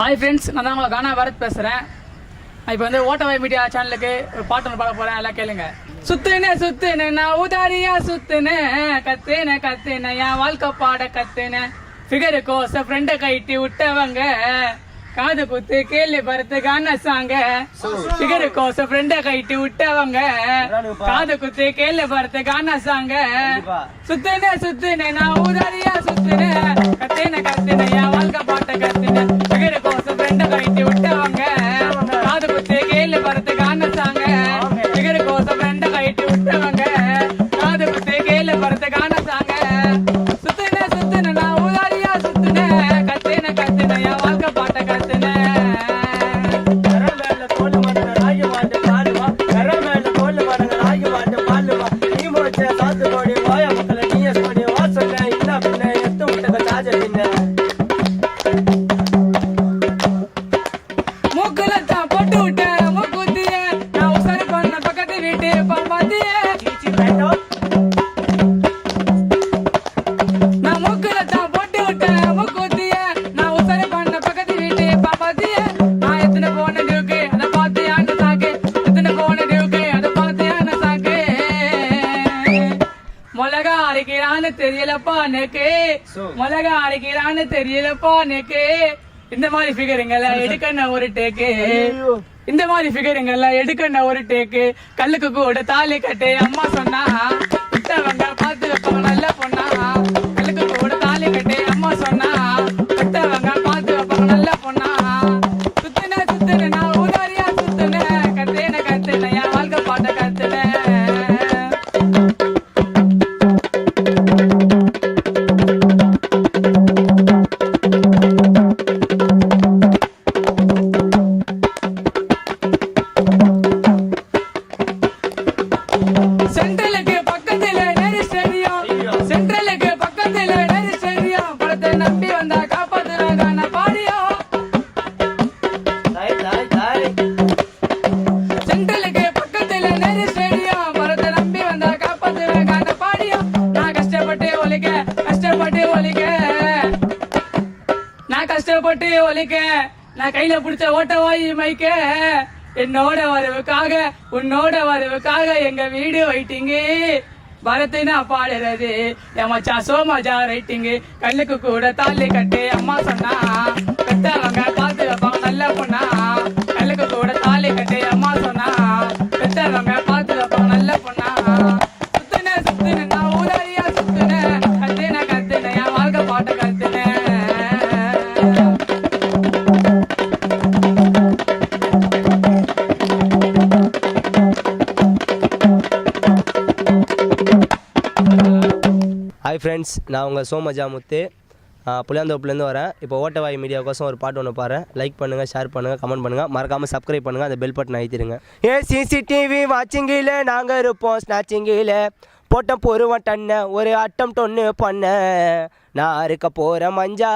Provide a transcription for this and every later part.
Hi friends நான் தான் உங்களை கானா பாரத் பேசுகிறேன் இப்போ வந்து ஓட்டவாய் மீடியா சேனலுக்கு ஒரு பாட்டு ஒன்று பாட போகிறேன் எல்லாம் கேளுங்க. சுத்துனே சுத்துனே நான் உதாரியா சுத்துனே. கத்துனே கத்துனே என் வாழ்க்கை பாட கத்துனே. ஃபிகரு கோச ஃப்ரெண்டை கைட்டி விட்டவங்க. காது குத்து கேள்வி பருத்து கான சாங்க. ஃபிகரு கோச ஃப்ரெண்டை கைட்டி விட்டவங்க. காது குத்து கேள்வி பருத்து கான சாங்க. சுத்துனே சுத்துனே நான் உதாரியா சுத்துனே. கத்துனே கத்துனே என் வாழ்க்கை பாட்ட கத்துனே. ஃபிகரு கோச ஃப்ரெண்டை கைட்டி விட்டவங்க. தெரியலப்பா எனக்கு இந்த மாதிரி ஃபிகருங்களை எடுக்க நான் ஒரு டேக்கு. இந்த மாதிரி ஃபிகருங்கெல்லாம் எடுக்க நான் ஒரு டேக்கு. கல்லுக்கு கூட தாலி கட்டு. அம்மா சொன்னா விட்டவங்க பார்த்து வைப்பாங்க நம்பி வந்தா காப்பாத்துறாங்க நான் தாய் சென்ட்ரலுக்கு பக்கத்துல நெரு ஸ்டேடியம் படத்தை நம்பி வந்தா காப்பாத்துறாங்க நான் பாடியும் நான் கஷ்டப்பட்டு ஒலிக்க கஷ்டப்பட்டு ஒலிக்க நான் கஷ்டப்பட்டு ஒலிக்க நான் கையில பிடிச்ச ஓட்ட வாயி மைக்க என்னோட வரவுக்காக உன்னோட வரவுக்காக எங்க வீடு வைட்டிங்க. பரத்து நான் பாடுறது. என் மச்சா சோமாஜா ரைட்டிங்கு கல்லுக்கு கூட தாலி கட்டு. அம்மா சொன்னா பெத்தவங்க ஃப்ரெண்ட்ஸ் நான் உங்கள் சோமஜா முத்து. புளியாந்தோப்புலேருந்து வரேன். இப்போ ஓட்டவாய் மீடியாவுக்கோசம் ஒரு பாட்டு ஒன்று பாடுறேன். லைக் பண்ணுங்கள் ஷேர் பண்ணுங்கள் கமெண்ட் பண்ணுங்கள் மறக்காமல் சப்ஸ்கிரைப் பண்ணுங்கள் அந்த பெல் பட்டன் அழுத்திடுங்க. ஏ சிசிடிவி வாட்சிங்கில் நாங்கள் இருப்போம் ஸ்நாச்சிங்கில் போட்ட பொருவன் டன்ன ஒரு அட்டம் டொன்னு பண்ண. நான் அறுக்க போகிற மஞ்சா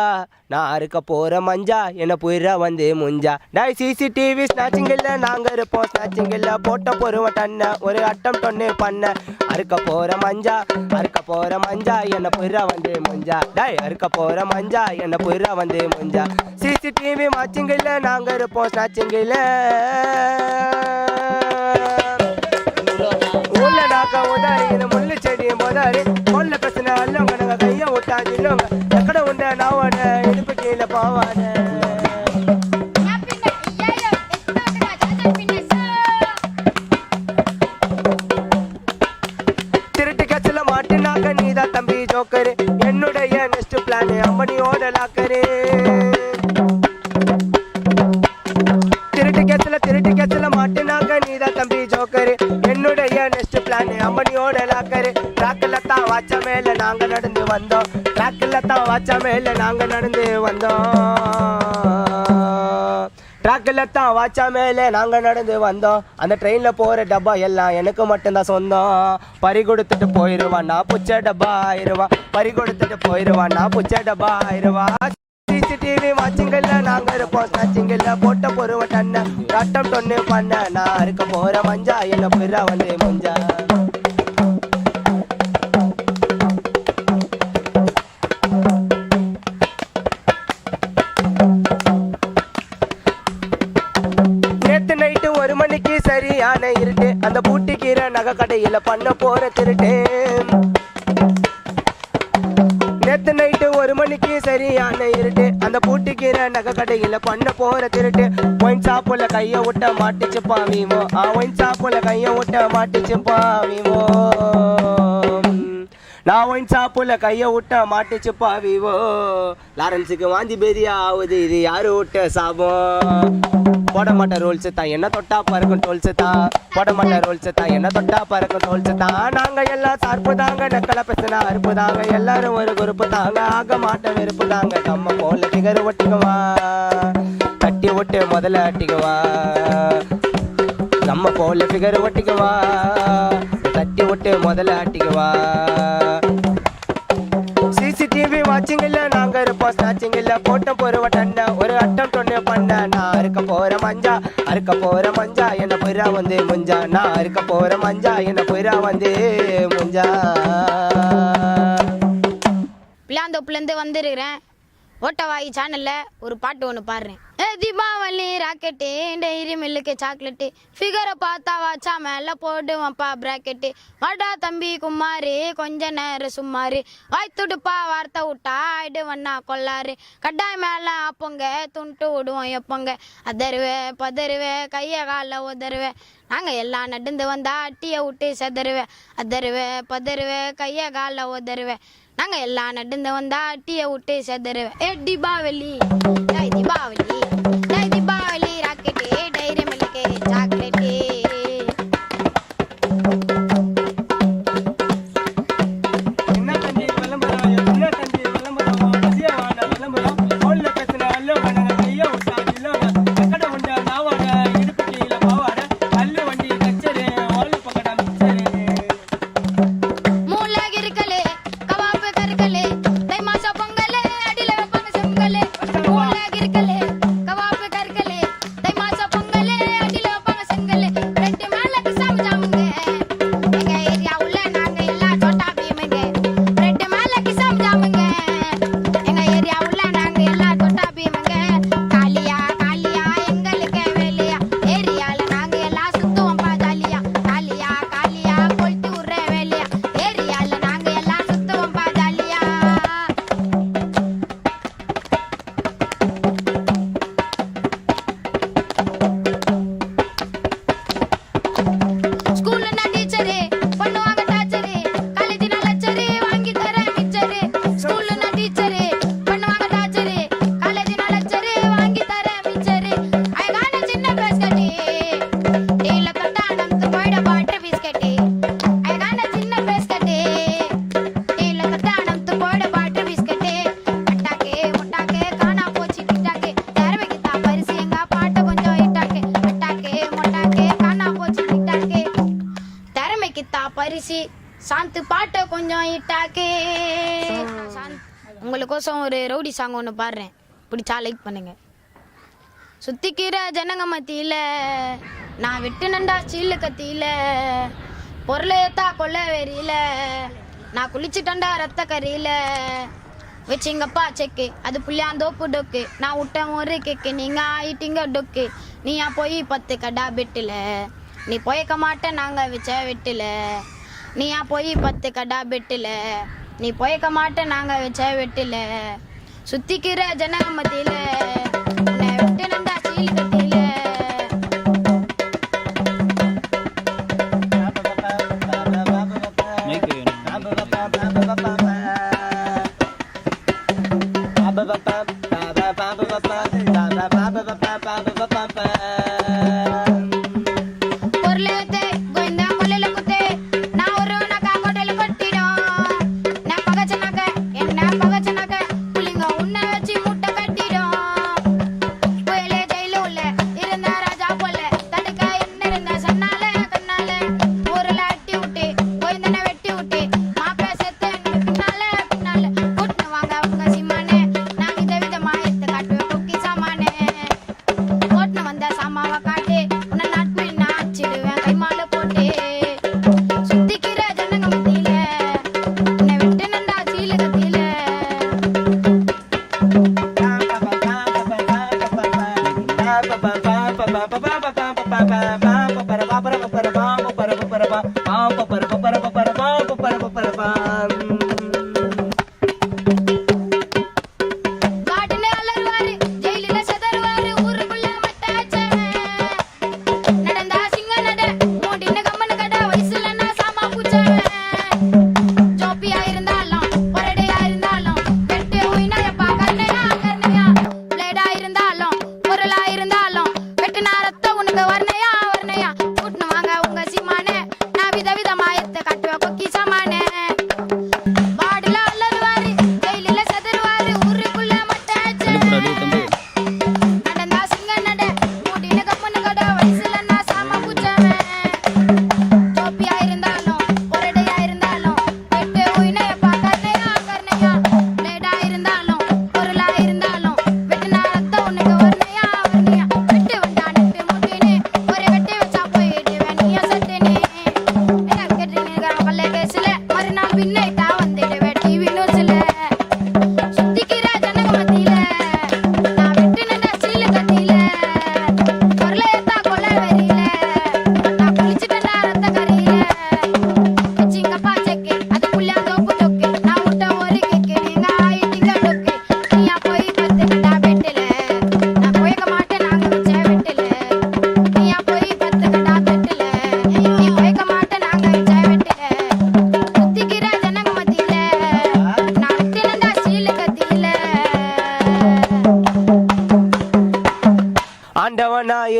நான் அறுக்க போகிற மஞ்சா என்ன புயிர வந்து முஞ்சா. டாய் சிசிடிவி ஸ்நாச்சிங்கில் நாங்கள் இருப்போம் ஸ்நாச்சிங்கில் போட்ட பொருவன் டன்ன ஒரு அட்டம் டொன்னு பண்ண. அறுக்க போகிற மஞ்சா அறுக்க போகிற மஞ்சா என்ன புயிர வந்து முஞ்சா. டாய் அறுக்க போகிற மஞ்சா என்ன புயிர வந்து முஞ்சா. சிசிடிவி மாச்சிங்கில் நாங்கள் இருப்போம் ஸ்நாச்சிங்கில் ஊர்ல நாக்க திருட்டு கச்சில மாட்டினாக்க நீதான் தம்பி ஜோக்கரு. என்னுடைய நெக்ஸ்ட் பிளான் அம்மனியோட லாக்கரு ட்ராக்ல தான் வாச்ச மேல நாங்க நடந்து வந்தோம். ட்ராக்ல தான் வாச்ச மேல நாங்க நடந்து வந்தோம். ட்ராக்ல தான் வாச்சா மேலே நாங்க நடந்து வந்தோம். அந்த ட்ரெயின்ல போற டப்பா எல்லாம் எனக்கு மட்டும்தான் சொந்தம். பறி கொடுத்துட்டு போயிருவான் நான் புச்ச டப்பா ஆயிடுவான் பறி கொடுத்துட்டு போயிருவான் நான் புச்ச டப்பா ஆயிருவா சிசிடிவி வாட்சிங்கல்ல நாங்க இருப்போம். ஸ்நாச்சிங்கல்ல போட்ட பொருவ டன்ன ரட்டம் டொன்னு பண்ண. நான் இருக்க போற மஞ்சா என்ன புறா வந்து மஞ்சா. நகை கடையில பண்ண போற திருட்டு. நேத்து நைட்டு ஒரு மணிக்கு சரியான இருட்டு. அந்த பூட்டிக்கிற நகை கடையில பண்ண போற திருட்டு. ஒயின் சாப்புல கைய விட்ட மாட்டிச்சு பாவிமோ ஒயின் சாப்புல கைய விட்ட மாட்டிச்சு பாவிமோ நான் ஒயின் சாப்புல கையை விட்ட மாட்டுச்சுப்பா பாவிவோ லாரன்ஸுக்கு வாந்தி பெரிய ஆகுது இது யாரு விட்ட சாபம் போட மாட்ட ரோல்ஸ் தான் என்ன தொட்டா பறக்கும் டோல்ஸ் தான் போட மாட்ட ரோல்ஸ் தான் என்ன தொட்டா பறக்கும் டோல்ஸ் தான் நாங்க எல்லாம் சார்பு தாங்க நக்கலை பேசினா அறுப்பு தாங்க எல்லாரும் ஒரு குறுப்பு தாங்க ஆக மாட்ட வெறுப்பு தாங்க நம்ம போல திகர் ஒட்டிக்குவா தட்டி விட்டு முதல்ல அட்டிக்குவா நம்ம போல ஃபிகர் ஒட்டிக்குவா தட்டி விட்டு முதல்ல அட்டிக்குவா சிசிடிவி நாங்க இருப்போம். ஸ்நாச்சிங் போட்டம் போறவ ஒரு அட்டம் தொண்ணு பண்ண நான் அறுக்க போற மஞ்சா. அறுக்க போற மஞ்சா. என்ன பொய்ரா வந்து முஞ்சா. நான் அறுக்க போற மஞ்சா. என்ன பொய்ரா வந்து முஞ்சா. பிள்ளாந்தோப்புலேருந்து வந்திருக்கிறேன். ஓட்டவாயி சேனலில் ஒரு பாட்டு ஒன்று பாடுறேன். ஏ தீபாவளி ராக்கெட்டு டெய்ரி மில்லுக்கு சாக்லேட்டு ஃபிகரை பார்த்தா வாச்சா மேலே போடுவான்ப்பா ப்ராக்கெட்டு வாடா தம்பி குமாரி கொஞ்ச நேரம் சும்மாரு. வாய் துடுப்பா வார்த்தை விட்டா ஆயிடுவண்ணா கொள்ளாரு. கட்டாய் மேலே ஆப்போங்க துண்டு விடுவோம் எப்போங்க. அதருவேன் பதறுவே கையை காலை உதருவேன் நாங்கள் எல்லாம் நடந்து வந்தா அட்டியை விட்டு செதறுவேன் அதருவேன் பதறுவே கையை காலை உதருவேன் நாங்கள் எல்லா நட்டுந்த வந்தா டீயை விட்டு செதறுவேன். ஏ தீபாவளி. ஏய் தீபாவளி. உங்களுக்கோசம் ஒரு ரவுடி சாங் ஒன்று பாடுறேன். பிடிச்சா லைக் பண்ணுங்க. சுத்திக்கிற ஜனங்க மத்தியில நான் விட்டு நண்டா சீல கத்தியில பொருளை ஏத்தா கொள்ள வெறியில நான் குளிச்சுட்டண்டா ரத்த கறியில. வச்சிங்கப்பா செக்கு அது புள்ளியாந்தோப்பு டொக்கு. நான் விட்டேன் ஒரு கேக்கு நீங்க ஆயிட்டீங்க டொக்கு. நீயா போய் பத்து கடா பெட்டில் நீ போயக்க மாட்டேன் நாங்க வச்ச வெட்டில. நீயா போய் பத்து கடா பெட்டில நீ போய்க்க மாட்டேன் நாங்க வச்ச வெட்டில. சுத்திக்கிற ஜனங்க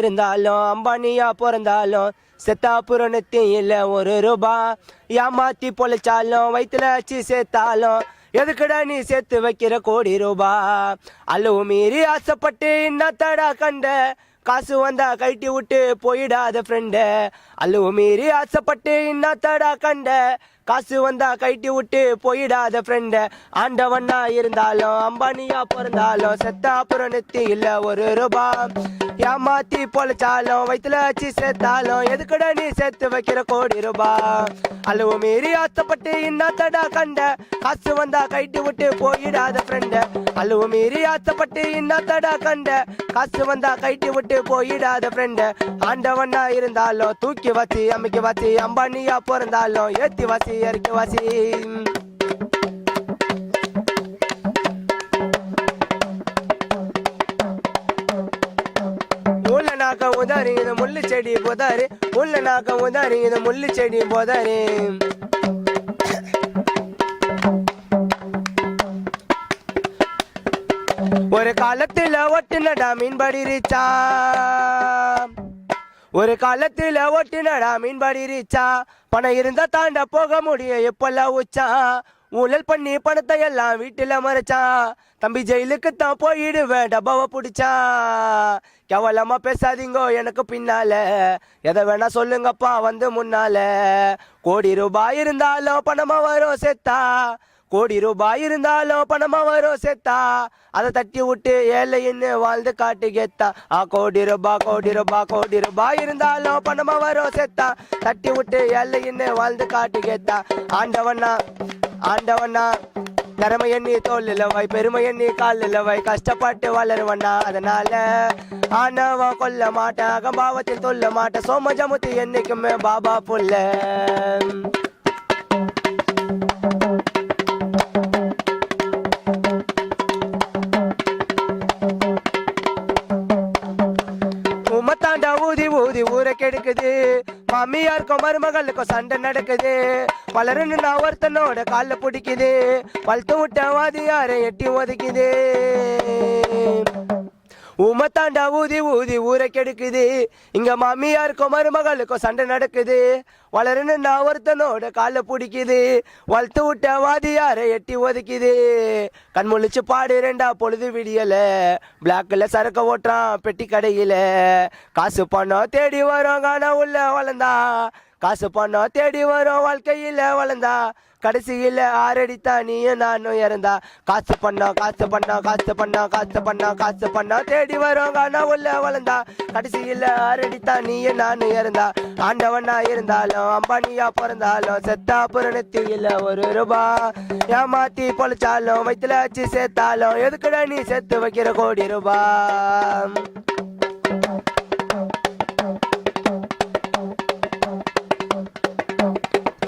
இருந்தாலும் அம்பானியா பிறந்தாலும் செத்தா புறணத்தையும் இல்லை ஒரு ரூபா. ஏமாத்தி பொழைச்சாலும் வயிற்றுல வச்சு சேர்த்தாலும் எதுக்குடா நீ சேர்த்து வைக்கிற கோடி ரூபா? அல்லவு மீறி ஆசைப்பட்டு இன்னத்தடா கண்ட? காசு வந்தா கழட்டி விட்டு போயிடாத ஃப்ரெண்டு அல்லவு மீறி ஆசைப்பட்டு இன்னத்தடா கண்ட? காசு வந்தா கைட்டி விட்டு போயிடாத ஃப்ரெண்டு ஆண்டவனா இருந்தாலும் அம்பானியா பிறந்தாலும் செத்தா அப்புறம் நெத்தி இல்ல ஒரு ரூபா. ஏமாத்தி பொழைச்சாலும் வயிற்றுல வச்சு சேர்த்தாலும் எதுக்குடா நீ சேர்த்து வைக்கிற கோடி ரூபா? அளவு மீறி ஆசைப்பட்டு இன்னத்தடா கண்ட? காசு வந்தா கைட்டு விட்டு போயிடாத ஃப்ரெண்டு அளவு மீறி ஆசைப்பட்டு இன்னத்தடா கண்ட? காசு வந்தா கைட்டு விட்டு போயிடாத ஃப்ரெண்டு ஆண்டவனா இருந்தாலும் தூக்கி வச்சு அமைக்க வச்சு அம்பானியா பிறந்தாலும் ஏத்தி வச்சு வாசி அறிக்கை வாசி. நாக்க உதாரி இந்த முள்ளு செடி போதாரு முள்ள நாக்க உதாரி இந்த முள்ளு செடி போதாரு ஒரு காலத்துல ஒட்டுனடா மீன் ரீச்சா ஒரு காலத்தில் ஓட்டினடா மீன்பாடி ரீச்சா? பணம் இருந்தா தாண்ட போக முடியும் எப்பெல்லாம் உச்சா? ஊழல் பண்ணி பணத்தை எல்லாம் வீட்டில் மறைச்சான் தம்பி ஜெயிலுக்கு தான் போயிடுவேன் டப்பாவை பிடிச்சா? கேவலமா பேசாதீங்கோ எனக்கு பின்னால. எதை வேணா சொல்லுங்கப்பா வந்து முன்னால. கோடி ரூபாய் இருந்தாலும் பணமா வரும் செத்தா. கோடி ரூபாய் இருந்தாலும் பணமா வரும் செத்தா. அதை தட்டி விட்டு ஏழைன்னு வாழ்ந்து காட்டு கெத்தா. ஆ கோடி ரூபா கோடி ரூபா கோடி ரூபாய் இருந்தாலும் பணமா வரும் செத்தா. தட்டி விட்டு ஏழைன்னு வாழ்ந்து காட்டு கெத்தா. ஆண்டவனா ஆண்டவனா திறமை எண்ணி தோல் வை பெருமை எண்ணி கால் வை கஷ்டப்பட்டு வளருவண்ணா அதனால ஆனவா கொல்ல மாட்டேன் அகம்பாவத்தில் தொல்ல மாட்டேன். சோமஜமுத்தி என்னைக்குமே பாபா புல்ல. மாமியாருக்கும் மருமகளுக்கும் சண்டை நடக்குது. வளருன்னு நான் ஒருத்தனோட காலில் பிடிக்குது. வளர்த்து விட்ட வாதியாரை எட்டி ஒதுக்குது. உமத்தாண்டா ஊதி ஊதி ஊரை கெடுக்குது. இங்க மாமியாருக்கும் மருமகளுக்கும் சண்டை நடக்குது. வளருன்னு நான் ஒருத்தனோட காலில் பிடிக்குது. வளர்த்து விட்ட வாதியாரை எட்டி ஒதுக்குது. கண் முழிச்சு பாடு ரெண்டா பொழுது விடியல. பிளாக்ல சரக்க ஓட்டுறான் பெட்டி கடையில. காசு பணம் தேடி வரும் காண உள்ள வளர்ந்தா. காசு பணம் தேடி வரும் வாழ்க்கையில் வளர்ந்தா கடைசியில் ஆறடித்தா நீயும் நானும் இறந்தா காசு பண்ணா காசு பண்ணா காசு பண்ணோம் காசு பண்ணா காசு பண்ணா தேடி வரும். காணா உள்ள வளர்ந்தா கடைசியில் ஆறடித்தா நீயும் நானும் இறந்தா ஆண்டவனா இருந்தாலும் அம்பானியா பிறந்தாலும் செத்தா புறணத்தில ஒரு ரூபா ஏமாத்தி பொழைச்சாலும் வயிற்றுல வச்சு சேர்த்தாலும் எதுக்குடா நீ சேர்த்து வைக்கிற கோடி ரூபா?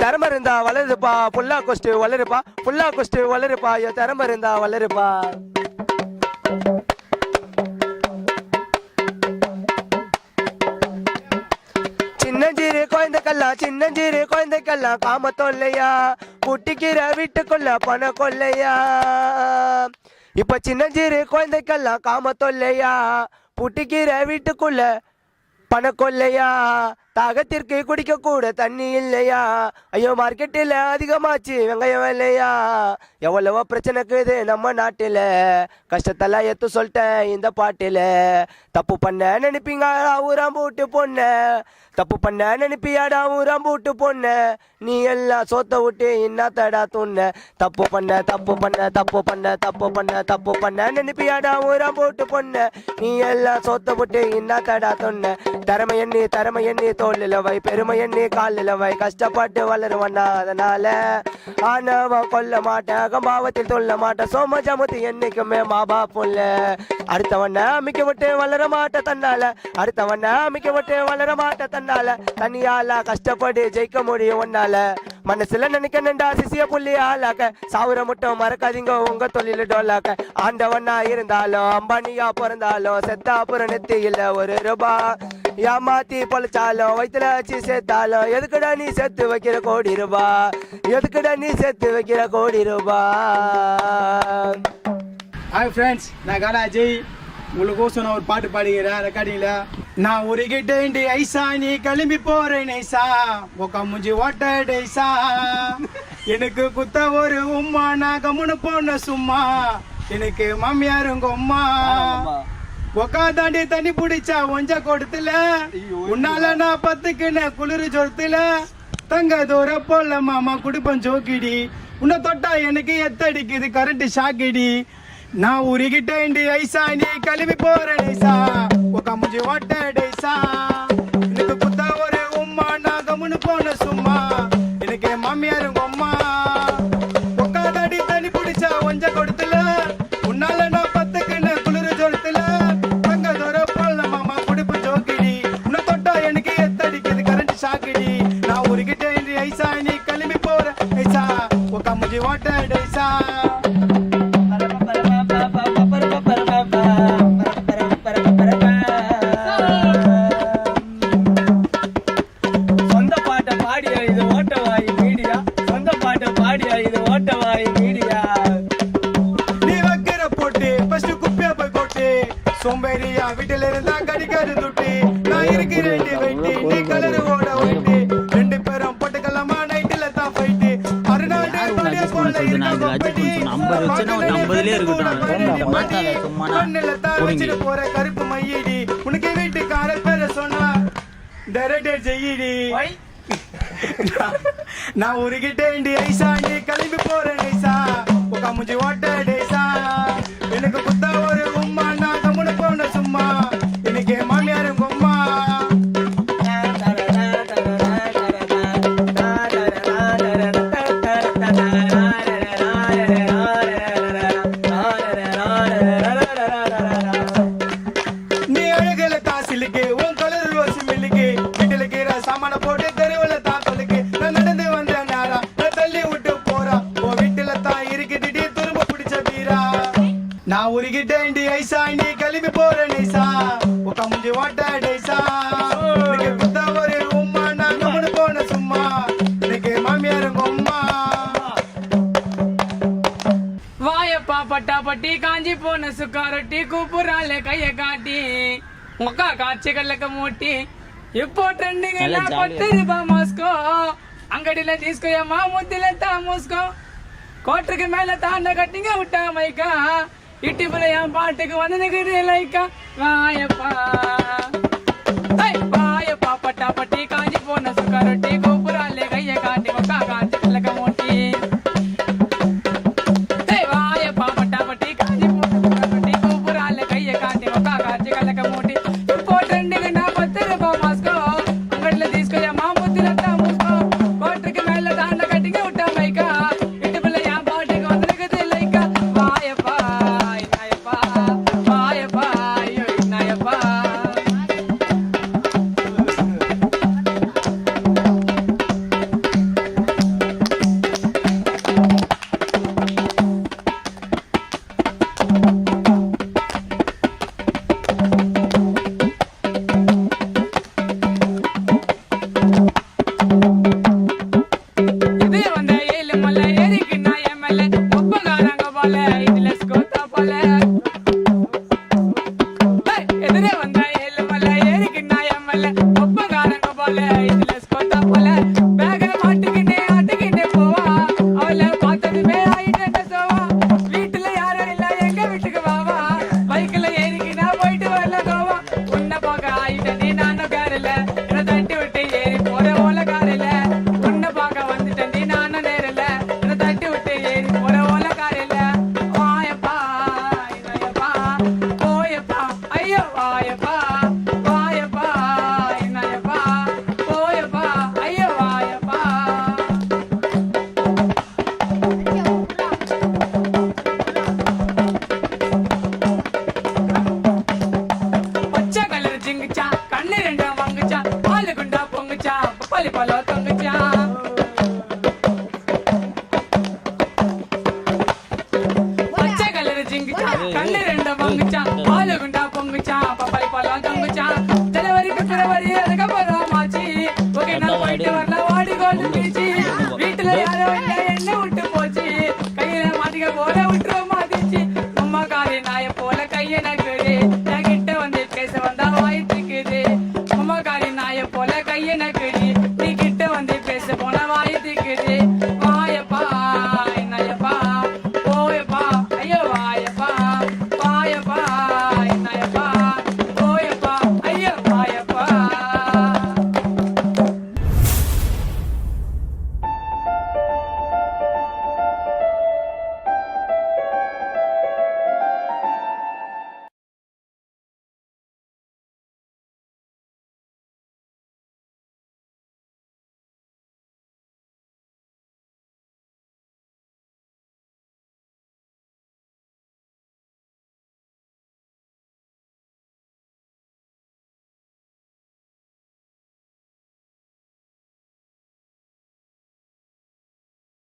திறமை இருந்தா வளருப்பா புல்லா கொஸ்டு வளருப்பா புல்லா கொஸ்டு வளருப்பா என் திறமை இருந்தா வளருப்பா. சின்னஞ்சிறு குழந்தைக்கெல்லாம் சின்னஞ்சிறு குழந்தைக்கெல்லாம் காம தொல்லையா குட்டிக்கிற வீட்டுக்குள்ள பண கொல்லையா இப்ப சின்னஞ்சிறு குழந்தைக்கெல்லாம் காம தொல்லையா புட்டிக்கிற வீட்டுக்குள்ள பணக்கொல்லையா தாகத்திற்கு குடிக்க கூட தண்ணி இல்லையா? ஐயோ மார்க்கெட்டில் அதிகமாச்சு வெங்காயம் இல்லையா எவ்வளவோ பிரச்சனைக்குது நம்ம நாட்டில். கஷ்டத்தெல்லாம் எத்து சொல்லிட்டேன் இந்த பாட்டில். தப்பு பண்ண நினைப்பீங்க ஊரம் போட்டு பொண்ண. தப்பு பண்ண நினைப்பியாடா ஊரம் போட்டு பொண்ண. நீ எல்லாம் சோத்த விட்டு இன்னாத்தடா துண்ண. தப்பு பண்ண தப்பு பண்ண தப்பு பண்ண தப்பு பண்ண தப்பு பண்ண நினைப்பியாடா ஊரம் போட்டு பொண்ண. நீ எல்லாம் சோத்த விட்டு இன்னாத்தடா துண்ண. திறமை எண்ணி திறமை எண்ணி தோல்லில் வை பெருமை எண்ணி காலில் வை கஷ்டப்பட்டு வளருவண்ணா அதனால ஆனவன் கொல்ல மாட்டேன் கம்பாவத்தில் தொல்ல மாட்டேன் சோம ஜமுத்தி என்னைக்குமே மாபா புல்ல அடுத்தவன அமைக்க விட்டு வளர மாட்ட தன்னால. அடுத்தவன அமைக்க விட்டு வளர மாட்ட தன்னால. தனியால கஷ்டப்பட்டு ஜெயிக்க முடியும் ஒன்னால மனசுல நினைக்கணும்டா சிசிய புள்ளி ஆளாக்க. சாவுர மட்டும் மறக்காதீங்க உங்க தொழில டோலாக்க. ஆண்டவனா இருந்தாலும் அம்பானியா பிறந்தாலும் செத்தா அப்புறம் நெத்தி இல்ல ஒரு ரூபா. ஏமாத்தி பொழைச்சாலும் வயிற்றுல வச்சு சேர்த்தாலும் எதுக்குடா நீ சேர்த்து வைக்கிற கோடி ரூபா? எதுக்குடா நீ சேர்த்து வைக்கிற கோடி ரூபா? ஹாய் ஃப்ரெண்ட்ஸ் நான் காடா அஜய் உங்களுக்கோசம் நான் ஒரு பாட்டு பாடுகிறேன் ரெக்கார்டிங்கில் நான் ஒரு கிட்டேண்டி ஐசா நீ கிளம்பி போறேன் ஐசா. உக்கா முஞ்சி ஓட்ட டேசா எனக்கு குத்த ஒரு உம்மா நான் கம்முன்னு போன சும்மா. எனக்கு மாமியாருங்க உம்மா உக்கா தாண்டி தண்ணி பிடிச்சா ஒஞ்ச கொடுத்துல. உன்னால நான் பத்துக்குன்னு குளிர் ஜொரத்துல தங்க தூர போல மாமா குடுப்பம் ஜோக்கிடி உன்னை தொட்டா எனக்கு எத்தடிக்குது கரண்ட் ஷாக்கிடி. நான் உருகிட்டேன்டி ஐசா நீ கிளம்பி போற டேசா உக்கா முஞ்சி ஓட்ட எனக்கு குத்த ஒரு உம்மா நான் கம்முன்னு போன சும்மா. எனக்கு என் டேரக்டர் செய்யடி நான் உருகிட்டேன்டி ஐசா. நீ கிளம்பி போறேன் ஐசா. உக்கா முஞ்சி ஓட்ட டேசா எனக்கு குத்த முஞ்சி ஓட்ட டேசா எனக்கு குத்த ஒரு உம்மா நான் கம்முனு போன சும்மா. எனக்கு மாமியாருங்க உம்மா வாயப்பா பட்டா பட்டி காஞ்சி போன சுக்காரொட்டி கூப்புறாளே கைய காட்டி. முக்கா கல்லக்க மூட்டி. இப்போ ட்ரெண்டிங் எல்லாம் பத்து ரூபாய் மாஸ்கோ. முத்தில தான் மூஸ்கோ. கோட்டுக்கு மேல தாண்ட கட்டிங்க விட்டா மைக்கா. இட்டிப்புல என் பாட்டுக்கு வந்து நிக்குது லைக்கா. வாயப்பா. வாயப்பா பட்டா பட்டி காஞ்சி போன சுக்காரொட்டி